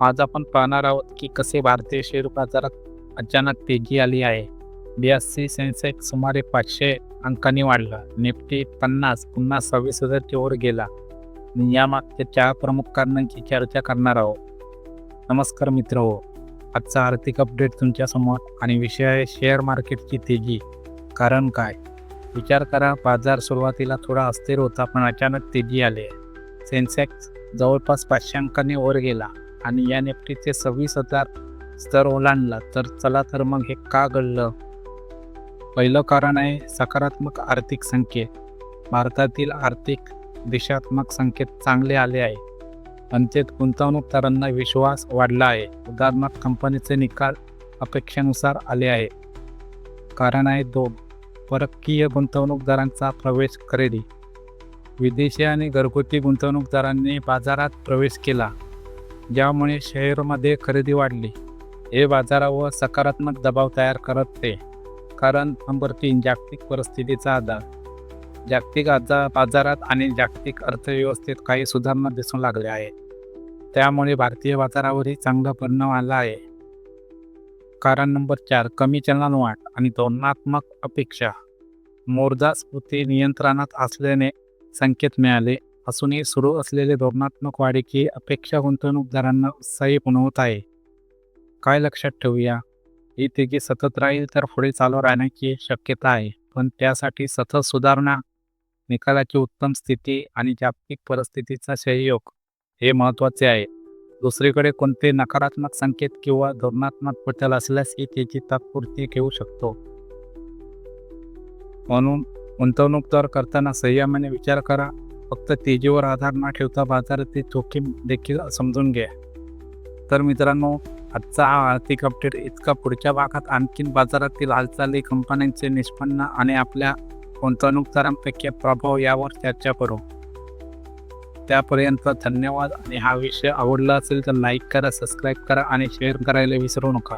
आज आपण पाहणार आहोत की कसे भारतीय शेअर बाजारात अचानक तेजी आली आहे. बी एस सी सेन्सेक्स सुमारे पाचशे अंकांनी वाढला. निफ्टी पन्नास पुन्हा सव्वीस हजारच्या वर गेला. यामागच्या चार प्रमुख कारणांची चर्चा करणार आहोत. नमस्कार मित्र हो. आजचा आर्थिक अपडेट तुमच्यासमोर आणि विषय आहे शेअर मार्केटची तेजी. कारण काय? विचार करा बाजार सुरुवातीला थोडा अस्थिर होता पण अचानक तेजी आली आहे. सेन्सेक्स जवळपास पाचशे अंकांनी वर गेला. आणि या निफ्टीचे सव्वीस हजार स्तर ओलांडला तर चला तर मग हे का घडलं पहिलं कारण आहे सकारात्मक आर्थिक संकेत. भारतातील आर्थिक दिशात्मक संकेत चांगले आले आहे. अंत्यत गुंतवणूकदारांना विश्वास वाढला आहे. उदाहरणार्थ कंपनीचे निकाल अपेक्षेनुसार आले आहे. कारण आहे दोन परकीय गुंतवणूकदारांचा प्रवेश खरेदी. विदेशी आणि घरगुती गुंतवणूकदारांनी बाजारात प्रवेश केला. ज्यामुळे शेअरमध्ये खरेदी वाढली. हे बाजारावर सकारात्मक दबाव तयार करत कारण नंबर तीन जागतिक परिस्थितीचा आधार. जागतिक आजा बाजारात आणि जागतिक अर्थव्यवस्थेत काही सुधारणा दिसून लागल्या आहेत. त्यामुळे भारतीय बाजारावरही चांगला परिणाम आला आहे. कारण नंबर चार कमी चलनवाढ आणि धोरणात्मक अपेक्षा. मोर्जा स्फूर्ती नियंत्रणात असल्याने संकेत मिळाले. असूनही सुरू असलेले धोरणात्मक वाढीची अपेक्षा गुंतवणूकदारांना उत्साही बनवत आहे. काय लक्षात ठेवूया? ही तिघी सतत राहील तर पुढे चालू राहण्याची शक्यता आहे. पण त्यासाठी सतत सुधारणा निकालाची उत्तम स्थिती आणि जागतिक परिस्थितीचा सहयोग हे महत्त्वाचे आहे. दुसरीकडे कोणते नकारात्मक संकेत किंवा धोरणात्मक बदल असल्यास ही त्याची तात्पुरती घेऊ शकतो. म्हणून गुंतवणूकदार करताना संयमाने विचार करा. फक्त तेजीवर आधार न ठेवता बाजारातील जोखीम देखील समजून घ्या तर मित्रांनो आजचा हा आर्थिक अपडेट इतका पुढच्या भागात आणखीन बाजारातील हालचाली कंपन्यांचे निष्पन्न आणि आपल्या गुंतवणूकदारांपैकी प्रभाव यावर चर्चा करू. त्यापर्यंत धन्यवाद आणि हा विषय आवडला असेल तर लाईक करा सबस्क्राईब करा आणि शेअर करायला विसरू नका.